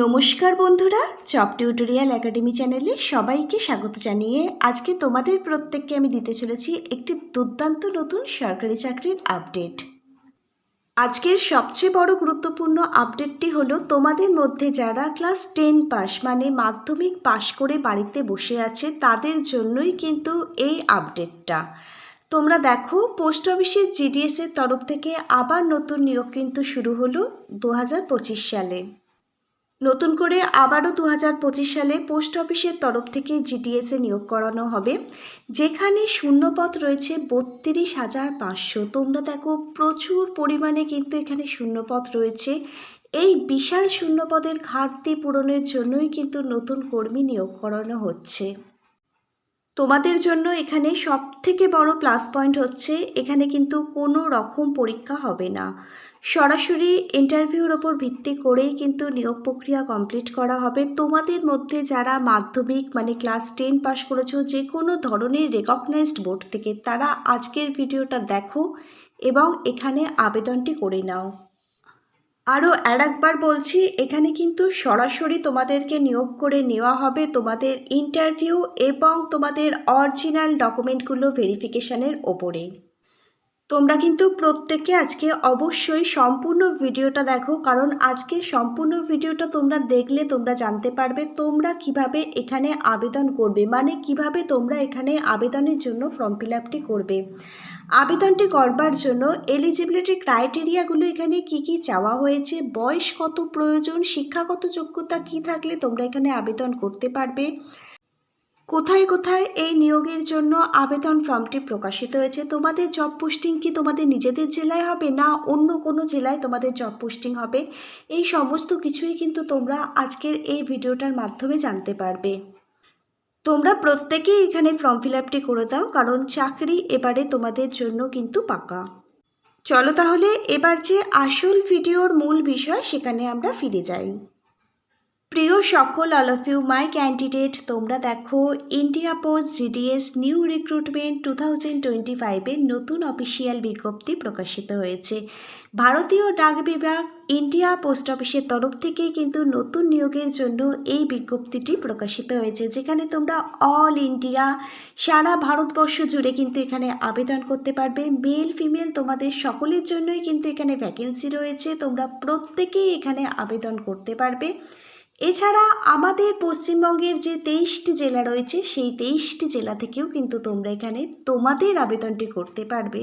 নমস্কার বন্ধুরা, chop tutorial academy চ্যানেলে সবাইকে স্বাগত জানিয়ে আজকে তোমাদের প্রত্যেককে আমি দিতে চলেছি একটি দুর্দান্ত নতুন সরকারি চাকরির আপডেট। আজকের সবচেয়ে বড় গুরুত্বপূর্ণ আপডেটটি হলো, তোমাদের মধ্যে যারা ক্লাস টেন পাস মানে মাধ্যমিক পাশ করে বাড়িতে বসে আছে, তাদের জন্যই কিন্তু এই আপডেটটা। তোমরা দেখো, পোস্ট অফিসের জিডিএসের তরফ থেকে আবার নতুন নিয়োগ কিন্তু শুরু হলো দু হাজার পঁচিশ সালে। নতুন করে আবারও দু হাজার পঁচিশ সালে পোস্ট অফিসের তরফ থেকে জিডিএসে নিয়োগ করানো হবে, যেখানে শূন্যপথ রয়েছে বত্রিশ হাজার পাঁচশো। তোমরা দেখো, প্রচুর পরিমাণে কিন্তু এখানে শূন্যপথ রয়েছে। এই বিশাল শূন্যপদের ঘাটতি পূরণের জন্যই কিন্তু নতুন কর্মী নিয়োগ করানো হচ্ছে। তোমাদের জন্য এখানে সব থেকে বড় প্লাস পয়েন্ট হচ্ছে, এখানে কিন্তু কোনো রকম পরীক্ষা হবে না। সরাসরি ইন্টারভিউর ওপর ভিত্তি করেই কিন্তু নিয়োগ প্রক্রিয়া কমপ্লিট করা হবে। তোমাদের মধ্যে যারা মাধ্যমিক মানে ক্লাস টেন পাস করেছ, যে কোনো ধরনের রেকগনাইজড বোর্ড থেকে তারা আজকের ভিডিওটা দেখো এবং এখানে আবেদনটি করে নাও। আরও আর একবার বলছি, এখানে কিন্তু সরাসরি তোমাদেরকে নিয়োগ করে নেওয়া হবে তোমাদের ইন্টারভিউ এবং তোমাদের অরিজিনাল ডকুমেন্টগুলো ভেরিফিকেশনের ওপরে। তোমরা কিন্তু প্রত্যেকে আজকে অবশ্যই সম্পূর্ণ ভিডিওটা দেখো, কারণ আজকে সম্পূর্ণ ভিডিওটা তোমরা দেখলে তোমরা জানতে পারবে তোমরা কীভাবে এখানে আবেদন করবে মানে কীভাবে তোমরা এখানে আবেদনের জন্য ফর্ম ফিল করবে। আবেদনটি করবার জন্য এলিজিবিলিটি ক্রাইটেরিয়াগুলো এখানে কি কি চাওয়া হয়েছে, বয়স কত প্রয়োজন, শিক্ষাগত যোগ্যতা কি থাকলে তোমরা এখানে আবেদন করতে পারবে কোথায় কোথায় এই নিয়োগের জন্য আবেদন ফর্মটি প্রকাশিত হয়েছে? তোমাদের জব পোস্টিং কি তোমাদের নিজেদের জেলায় হবে না অন্য কোনো জেলায় তোমাদের জব পোস্টিং হবে? এই সমস্ত কিছুই কিন্তু তোমরা আজকের এই ভিডিওটার মাধ্যমে জানতে পারবে। তোমরা প্রত্যেকেই এখানে ফর্ম ফিল আপটি করে দাও, কারণ চাকরি এবারে তোমাদের জন্য কিন্তু পাকা। চলো তাহলে এবার যে আসল ভিডিওর মূল বিষয় সেখানে আমরা ফিরে যাই। প্রিয় সকল all of you my candidate তোমরা দেখো India post GDS new recruitment two thousand twenty ফাইভের নতুন অফিসিয়াল বিজ্ঞপ্তি প্রকাশিত হয়েছে। ভারতীয় ডাক বিভাগ ইন্ডিয়া পোস্ট অফিসের তরফ থেকেই কিন্তু নতুন নিয়োগের জন্য এই বিজ্ঞপ্তিটি প্রকাশিত হয়েছে, যেখানে তোমরা অল ইন্ডিয়া সারা ভারতবর্ষ জুড়ে কিন্তু এখানে আবেদন করতে পারবে। মেল ফিমেল তোমাদের সকলের জন্যই কিন্তু এখানে ভ্যাকেন্সি রয়েছে, তোমরা প্রত্যেকেই এখানে আবেদন করতে পারবে। এছাড়া আমাদের পশ্চিমবঙ্গের যে তেইশটি জেলা রয়েছে, সেই তেইশটি জেলা থেকেও কিন্তু তোমরা এখানে তোমাদের আবেদনটি করতে পারবে,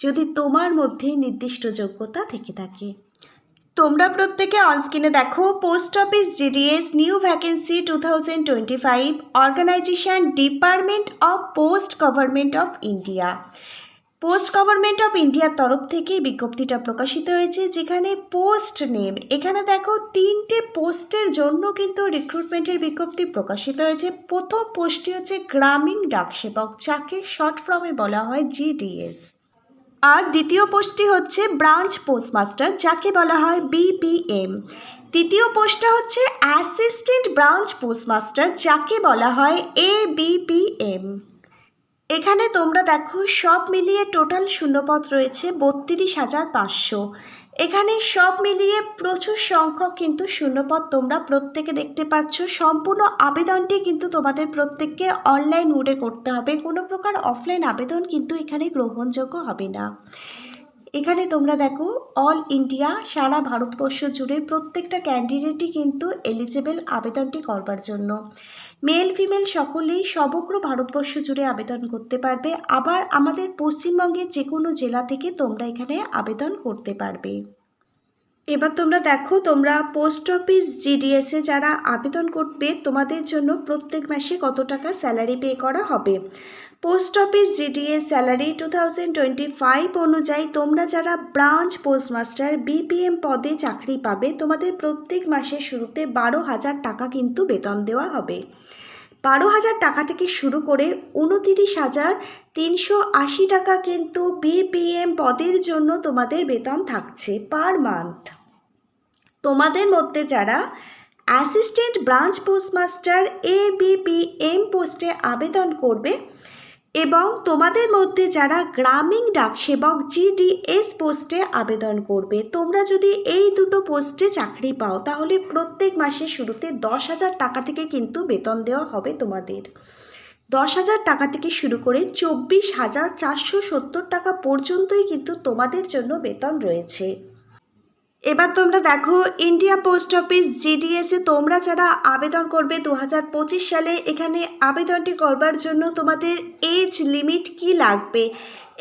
যদি তোমার মধ্যে নির্দিষ্ট যোগ্যতা থেকে থাকে। তোমরা প্রত্যেকে অনস্ক্রিনে দেখো, post office GDS new vacancy two thousand twenty five organisation department of post government of India. Post government of ইন্ডিয়ার তরফ থেকে বিজ্ঞপ্তিটা প্রকাশিত হয়েছে, যেখানে পোস্ট নেম এখানে দেখো তিনটে পোস্টের জন্য কিন্তু রিক্রুটমেন্টের বিজ্ঞপ্তি প্রকাশিত হয়েছে। প্রথম পোস্টটি হচ্ছে গ্রামীণ ডাকসেবক যাকে শর্ট ফর্মে বলা হয় জিডিএস আর দ্বিতীয় পোস্টটি হচ্ছে ব্রাঞ্চ পোস্টমাস্টার যাকে বলা হয় বিপিএম তৃতীয় পোস্টটা হচ্ছে অ্যাসিস্ট্যান্ট ব্রাঞ্চ পোস্টমাস্টার যাকে বলা হয় এবিপিএম এখানে তোমরা দেখো, সব মিলিয়ে টোটাল শূন্যপদ রয়েছে বত্রিশ হাজার পাঁচশো। এখানে সব মিলিয়ে প্রচুর সংখ্যক কিন্তু শূন্যপদ তোমরা প্রত্যেকে দেখতে পাচ্ছ। সম্পূর্ণ আবেদনটি কিন্তু তোমাদের প্রত্যেককে অনলাইন মোডে করতে হবে। কোনো প্রকার অফলাইন আবেদন কিন্তু এখানে গ্রহণযোগ্য হবে না। এখানে তোমরা দেখো অল ইন্ডিয়া সারা ভারতবর্ষ জুড়ে প্রত্যেকটা ক্যান্ডিডেটই কিন্তু এলিজেবল আবেদনটি করবার জন্য। মেল ফিমেল সকলেই সমগ্র ভারতবর্ষ জুড়ে আবেদন করতে পারবে। আবার আমাদের পশ্চিমবঙ্গের যে কোনো জেলা থেকে তোমরা এখানে আবেদন করতে পারবে। এবার তোমরা দেখো, তোমরা পোস্ট অফিস জিডিএসে যারা আবেদন করবে, তোমাদের জন্য প্রত্যেক মাসে কত টাকা স্যালারি পে করা হবে? Post office GDS salary two thousand twenty five অনুযায়ী তোমরা যারা ব্রাঞ্চ পোস্টমাস্টার বিপিএম পদে চাকরি পাবে, তোমাদের প্রত্যেক মাসের শুরুতে বারো হাজার টাকা কিন্তু বেতন দেওয়া হবে। বারো হাজার টাকা থেকে শুরু করে উনতিরিশ হাজার তিনশো আশি টাকা কিন্তু বিপিএম পদের জন্য তোমাদের বেতন থাকছে পার মান্থ তোমাদের মধ্যে যারা assistant branch postmaster A BPM পোস্টে আবেদন করবে এবং তোমাদের মধ্যে যারা গ্রামীণ ডাক সেবক জিডিএস পোস্টে আবেদন করবে, তোমরা যদি এই দুটো পোস্টে চাকরি পাও, তাহলে প্রত্যেক মাসের শুরুতে দশ হাজার টাকা থেকে কিন্তু বেতন দেওয়া হবে তোমাদের। দশ হাজার টাকা থেকে শুরু করে চব্বিশ হাজার চারশো সত্তর টাকা পর্যন্তই কিন্তু তোমাদের জন্য বেতন রয়েছে। এবার তোমরা দেখো ইন্ডিয়া পোস্ট অফিস জিডিএসে তোমরা যারা আবেদন করবে দু হাজার পঁচিশ সালে, এখানে আবেদনটি করবার জন্য তোমাদের এজ লিমিট কি লাগবে?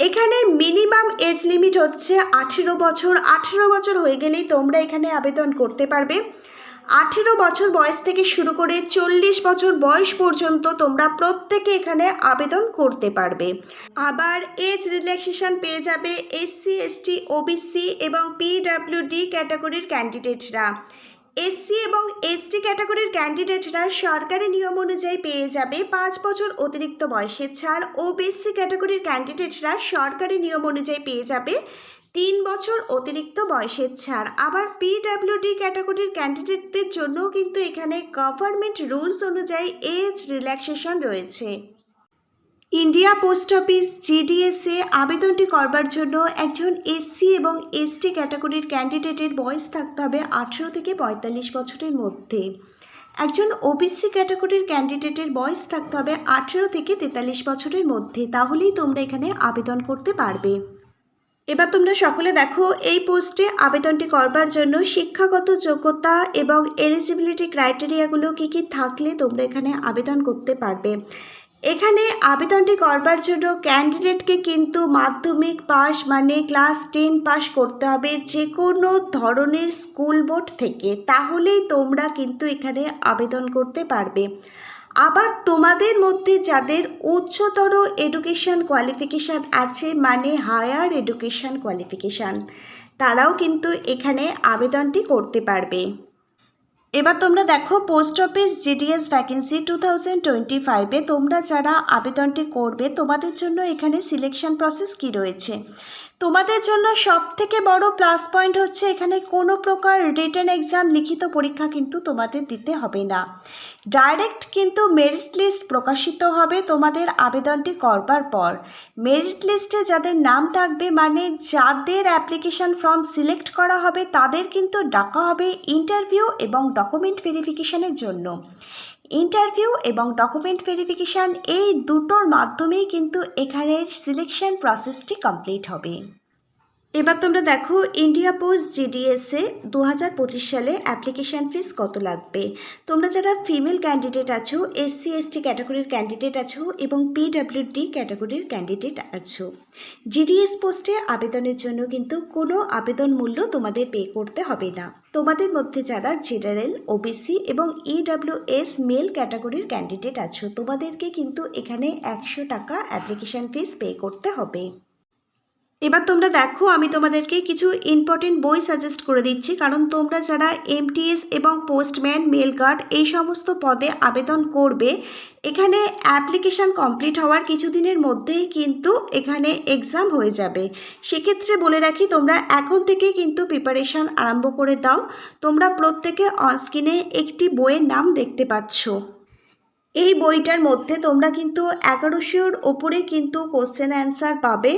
এখানে মিনিমাম এজ লিমিট হচ্ছে আঠেরো বছর। আঠেরো বছর হয়ে গেলেই তোমরা এখানে আবেদন করতে পারবে। আঠেরো বছর বয়স থেকে শুরু করে চল্লিশ বছর বয়স পর্যন্ত তোমরা প্রত্যেকে এখানে আবেদন করতে পারবে। আবার এজ রিল্যাক্সেশন পেয়ে যাবে এসসি এসটি ওবিসি এবং পিডাব্লিউডি ক্যাটাগরির ক্যান্ডিডেটরা। এসসি এবং এসটি ক্যাটাগরির ক্যান্ডিডেটরা সরকারি নিয়ম অনুযায়ী পেয়ে যাবে পাঁচ বছর অতিরিক্ত বয়সের ছাড়। ওবিসি ক্যাটাগরির ক্যান্ডিডেটরা সরকারি নিয়ম অনুযায়ী পেয়ে যাবে তিন বছর অতিরিক্ত বয়সের ছাড়। আবার পিডাব্লিউডি ক্যাটাগরির ক্যান্ডিডেটদের জন্য কিন্তু এখানে গভর্নমেন্ট রুলস অনুযায়ী এজ রিল্যাক্সেশন রয়েছে। ইন্ডিয়া পোস্ট অফিস জিডিএসএ আবেদনটি করবার জন্য একজন এসসি এবং এসটি ক্যাটাগরির ক্যান্ডিডেটের বয়স থাকতে হবে আঠেরো থেকে পঁয়তাল্লিশ বছরের মধ্যে। একজন ওবিসি ক্যাটাগরির ক্যান্ডিডেটের বয়স থাকতে হবে আঠেরো থেকে তেতাল্লিশ বছরের মধ্যে। তাহলেই তোমরা এখানে আবেদন করতে পারবে। এবার তোমরা সকলে দেখো, এই পোস্টে আবেদনটি করবার জন্য শিক্ষাগত যোগ্যতা এবং এলিজিবিলিটি ক্রাইটেরিয়াগুলো কী কী থাকলে তোমরা এখানে আবেদন করতে পারবে। এখানে আবেদনটি করবার জন্য ক্যান্ডিডেটকে কিন্তু মাধ্যমিক পাস মানে ক্লাস টেন পাস করতে হবে যে কোনো ধরনের স্কুল বোর্ড থেকে। তাহলেই তোমরা কিন্তু এখানে আবেদন করতে পারবে। আবার তোমাদের মধ্যে যাদের উচ্চতর এডুকেশন কোয়ালিফিকেশান আছে মানে হায়ার এডুকেশন কোয়ালিফিকেশান তারাও কিন্তু এখানে আবেদনটি করতে পারবে। এবার তোমরা দেখো post office GDS vacancy two thousand twenty ফাইভে তোমরা যারা আবেদনটি করবে, তোমাদের জন্য এখানে সিলেকশন প্রসেস কি রয়েছে? তোমাদের জন্য সব থেকে বড় প্লাস পয়েন্ট হচ্ছে এখানে কোনো প্রকার রিটার্ন এক্সাম লিখিত পরীক্ষা কিন্তু তোমাদের দিতে হবে না। ডাইরেক্ট কিন্তু মেরিট লিস্ট প্রকাশিত হবে তোমাদের আবেদনটি করবার পর। মেরিট লিস্টে যাদের নাম থাকবে মানে যাদের অ্যাপ্লিকেশান ফর্ম সিলেক্ট করা হবে তাদের কিন্তু ডাকা হবে ইন্টারভিউ এবং ডকুমেন্ট ভেরিফিকেশানের জন্য। ইন্টারভিউ এবং ডকুমেন্ট ভেরিফিকেশান এই দুটোর মাধ্যমেই কিন্তু এখানের সিলেকশন প্রসেসটি কমপ্লিট হবে। এবার তোমরা দেখো ইন্ডিয়া পোস্ট জিডিএসে দু হাজার পঁচিশ সালে অ্যাপ্লিকেশান ফিস কত লাগবে? তোমরা যারা ফিমেল ক্যান্ডিডেট আছো এসসি এসটি ক্যাটাগরির ক্যান্ডিডেট আছো এবং পিডাব্লিউডি ক্যাটাগরির ক্যান্ডিডেট আছো জিডিএস পোস্টে আবেদনের জন্য কিন্তু কোনো আবেদন মূল্য তোমাদের পে করতে হবে না। তোমাদের মধ্যে যারা জেনারেল ওবিসি এবং ইডাব্লিউএস মেল ক্যাটাগরির ক্যান্ডিডেট আছো, তোমাদেরকে কিন্তু এখানে একশো টাকা অ্যাপ্লিকেশান ফিস পে করতে হবে। এবার তোমরা দেখো, আমি তোমাদেরকে কিছু ইম্পর্টেন্ট বই সাজেস্ট করে দিচ্ছি। কারণ তোমরা যারা এমটিএস এবং পোস্টম্যান মেল গার্ড এই সমস্ত পদে আবেদন করবে, এখানে অ্যাপ্লিকেশান কমপ্লিট হওয়ার কিছুদিনের মধ্যেই কিন্তু এখানে এক্সাম হয়ে যাবে। সেক্ষেত্রে বলে রাখি, তোমরা এখন থেকে কিন্তু প্রিপারেশান আরম্ভ করে দাও। তোমরা প্রত্যেকে অনস্ক্রিনে একটি বইয়ের নাম দেখতে পাচ্ছ। এই বইটার মধ্যে তোমরা কিন্তু এগারোশোর ওপরে কিন্তু কোশ্চেন অ্যান্সার পাবে।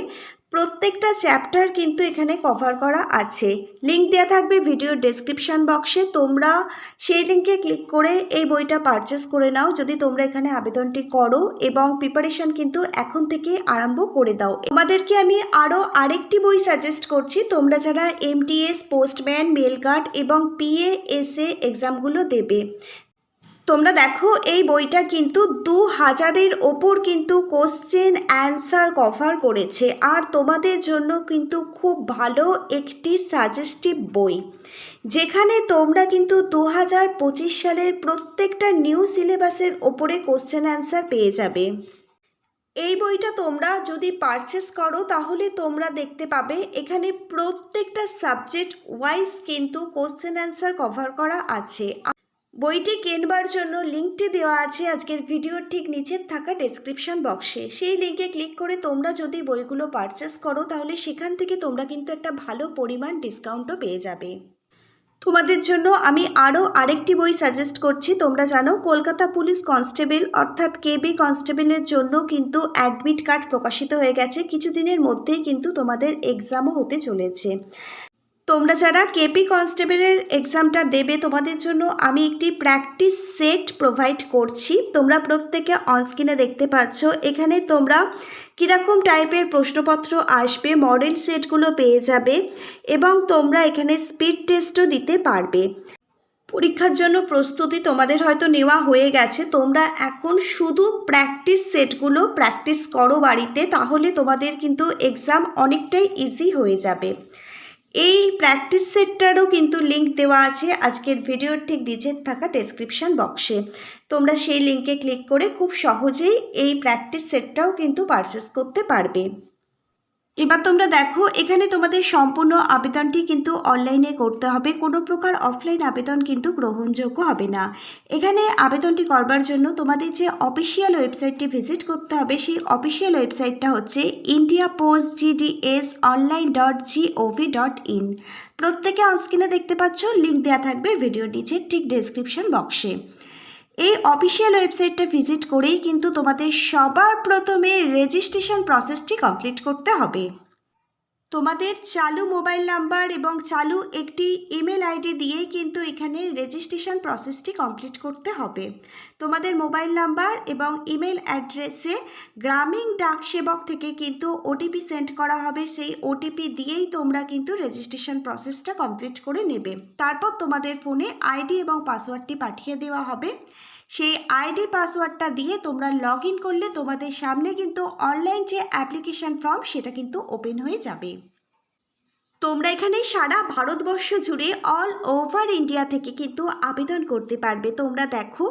প্রত্যেকটা চ্যাপ্টার কিন্তু এখানে কভার করা আছে। লিঙ্ক দেওয়া থাকবে ভিডিওর ডেসক্রিপশন বক্সে তোমরা সেই লিঙ্কে ক্লিক করে এই বইটা পারচেস করে নাও। যদি তোমরা এখানে আবেদনটি করো এবং প্রিপারেশন কিন্তু এখন থেকে আরম্ভ করে দাও। তোমাদেরকে আমি আরও আরেকটি বই সাজেস্ট করছি। তোমরা যারা এমটিএস পোস্টম্যান মেল গার্ড এবং পিএএসএ এক্সামগুলো দেবে। তোমরা দেখো, এই বইটা কিন্তু দু হাজারের ওপর কিন্তু কোশ্চেন অ্যান্সার কভার করেছে। আর তোমাদের জন্য কিন্তু খুব ভালো একটি সাজেস্টিভ বই। যেখানে তোমরা কিন্তু দু হাজার পঁচিশ সালের প্রত্যেকটা নিউ সিলেবাসের ওপরে কোশ্চেন অ্যান্সার পেয়ে যাবে। এই বইটা তোমরা যদি পারচেস করো, তাহলে তোমরা দেখতে পাবে, এখানে প্রত্যেকটা সাবজেক্ট ওয়াইজ কিন্তু কোশ্চেন অ্যান্সার কভার করা আছে। বইটি কেনবার জন্য লিঙ্কটি দেওয়া আছে আজকের ভিডিওর ঠিক নিচের থাকা ডেসক্রিপশন বক্সে সেই লিঙ্কে ক্লিক করে তোমরা যদি বইগুলো পারচেস করো, তাহলে সেখান থেকে তোমরা কিন্তু একটা ভালো পরিমাণ ডিসকাউন্টও পেয়ে যাবে। তোমাদের জন্য আমি আরও আরেকটি বই সাজেস্ট করছি। তোমরা জানো, কলকাতা পুলিশ কনস্টেবল অর্থাৎ কেবি কনস্টেবলের জন্য কিন্তু অ্যাডমিট কার্ড প্রকাশিত হয়ে গেছে। কিছুদিনের মধ্যেই কিন্তু তোমাদের এক্সামও হতে চলেছে। তোমরা যারা কেপি কনস্টেবলের এক্সামটা দেবে তোমাদের জন্য আমি একটি প্র্যাকটিস সেট প্রোভাইড করছি। তোমরা প্রত্যেকে অনস্ক্রিনে দেখতে পাচ্ছ। এখানে তোমরা কীরকম টাইপের প্রশ্নপত্র আসবে মডেল সেটগুলো পেয়ে যাবে এবং তোমরা এখানে স্পিড টেস্টও দিতে পারবে। পরীক্ষার জন্য প্রস্তুতি তোমাদের হয়তো নেওয়া হয়ে গেছে। তোমরা এখন শুধু প্র্যাকটিস সেটগুলো প্র্যাকটিস করো বাড়িতে, তাহলে তোমাদের কিন্তু এক্সাম অনেকটাই ইজি হয়ে যাবে। এই প্র্যাকটিস সেটটারও কিন্তু লিঙ্ক দেওয়া আছে। আজকের ভিডিওর ঠিক নিচের থাকা ডেসক্রিপশান বক্সে তোমরা সেই লিঙ্কে ক্লিক করে খুব সহজেই এই প্র্যাকটিস সেটটাও কিন্তু পারচেস করতে পারবে। এবার তোমরা দেখো, এখানে তোমাদের সম্পূর্ণ আবেদনটি কিন্তু অনলাইনে করতে হবে। কোনো প্রকার অফলাইন আবেদন কিন্তু গ্রহণযোগ্য হবে না। এখানে আবেদনটি করবার জন্য তোমাদের যে অফিসিয়াল ওয়েবসাইটটি ভিজিট করতে হবে, সেই অফিসিয়াল ওয়েবসাইটটা হচ্ছে India post GDS online dot gov dot in প্রত্যেকে অনস্ক্রিনে দেখতে পাচ্ছ লিঙ্ক দেওয়া থাকবে ভিডিও নিচে, ঠিক ডেসক্রিপশন বক্সে এই অফিসিয়াল ওয়েবসাইটটা ভিজিট করেই কিন্তু তোমাদের সবার প্রথমে রেজিস্ট্রেশন প্রসেসটি কমপ্লিট করতে হবে। তোমাদের চালু মোবাইল নাম্বার এবং চালু একটি ইমেল আইডি দিয়েই কিন্তু এখানে রেজিস্ট্রেশন প্রসেসটি কমপ্লিট করতে হবে। তোমাদের মোবাইল নাম্বার এবং ইমেল অ্যাড্রেসে গ্রামীণ ডাক সেবক থেকে কিন্তু ওটিপি সেন্ড করা হবে। সেই ওটিপি দিয়েই তোমরা কিন্তু রেজিস্ট্রেশন প্রসেসটা কমপ্লিট করে নেবে। তারপর তোমাদের ফোনে আইডি এবং পাসওয়ার্ডটি পাঠিয়ে দেওয়া হবে। সেই আইডি পাসওয়ার্ডটা দিয়ে তোমরা লগ ইন করলে তোমাদের সামনে কিন্তু অনলাইন যে অ্যাপ্লিকেশান ফর্ম, সেটা কিন্তু ওপেন হয়ে যাবে। তোমরা এখানে সারা ভারতবর্ষ জুড়ে অল ওভার ইন্ডিয়া থেকে কিন্তু আবেদন করতে পারবে। তোমরা দেখো,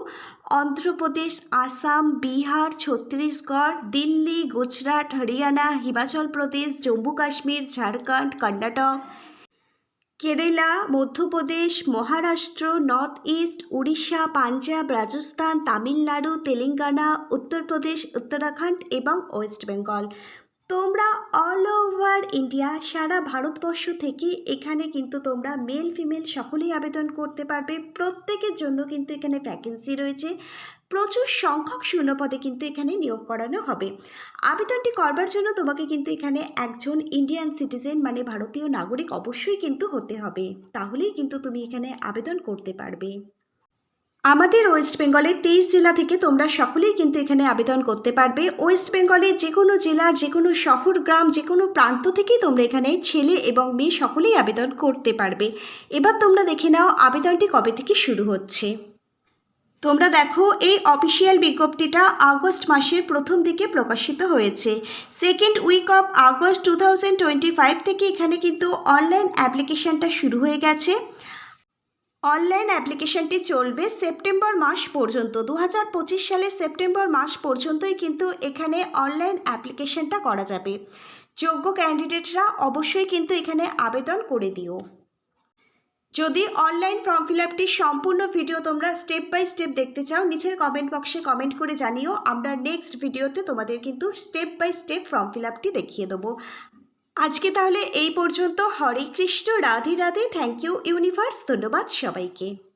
অন্ধ্রপ্রদেশ, আসাম, বিহার, ছত্তিশগড়, দিল্লি, গুজরাট, হরিয়ানা, হিমাচল প্রদেশ, জম্মু কাশ্মীর, ঝাড়খণ্ড, কর্ণাটক কেরালা, মধ্যপ্রদেশ, মহারাষ্ট্র, নর্থ ইস্ট, উড়িষ্যা, পাঞ্জাব, রাজস্থান, তামিলনাড়ু, তেলেঙ্গানা, উত্তরপ্রদেশ, উত্তরাখণ্ড এবং ওয়েস্ট বেঙ্গল। তোমরা অল ওভার ইন্ডিয়া সারা ভারতবর্ষ থেকে এখানে কিন্তু তোমরা মেল ফিমেল সকলেই আবেদন করতে পারবে। প্রত্যেকের জন্য কিন্তু এখানে ভ্যাকেন্সি রয়েছে। প্রচুর সংখ্যক শূন্যপদে কিন্তু এখানে নিয়োগ করানো হবে। আবেদনটি করবার জন্য তোমাকে কিন্তু এখানে একজন ইন্ডিয়ান সিটিজেন মানে ভারতীয় নাগরিক অবশ্যই কিন্তু হতে হবে। তাহলেই কিন্তু তুমি এখানে আবেদন করতে পারবে। আমাদের ওয়েস্ট বেঙ্গলের তেইশ জেলা থেকে তোমরা সকলেই কিন্তু এখানে আবেদন করতে পারবে। ওয়েস্ট বেঙ্গলের যে কোনো জেলা যে কোনো শহর, গ্রাম যে কোনো প্রান্ত থেকেই তোমরা এখানে ছেলে এবং মেয়ে সকলেই আবেদন করতে পারবে। এবার তোমরা দেখে নাও আবেদনটি কবে থেকে শুরু হচ্ছে। তোমরা দেখো, এই অফিসিয়াল বিজ্ঞপ্তিটা আগস্ট মাসের প্রথম দিকে প্রকাশিত হয়েছে। Second week of August two thousand twenty five থেকে এখানে কিন্তু অনলাইন অ্যাপ্লিকেশানটা শুরু হয়ে গেছে। অনলাইন অ্যাপ্লিকেশনটি চলবে সেপ্টেম্বর মাস পর্যন্ত। দু হাজার সালের সেপ্টেম্বর মাস পর্যন্তই কিন্তু এখানে অনলাইন অ্যাপ্লিকেশনটা করা যাবে। যোগ্য ক্যান্ডিডেটরা অবশ্যই কিন্তু এখানে আবেদন করে দিও। যদি অনলাইন ফর্ম ফিল আপটির সম্পূর্ণ ভিডিও তোমরা স্টেপ বাই স্টেপ দেখতে চাও, নিচের কমেন্ট বক্সে কমেন্ট করে জানিও। আমরা নেক্সট ভিডিওতে তোমাদের কিন্তু step by step form fill আপটি দেখিয়ে দেবো। আজকে তাহলে এই পর্যন্ত। Hare Krishna Radhe Radhe. Thank you universe ধন্যবাদ সবাইকে।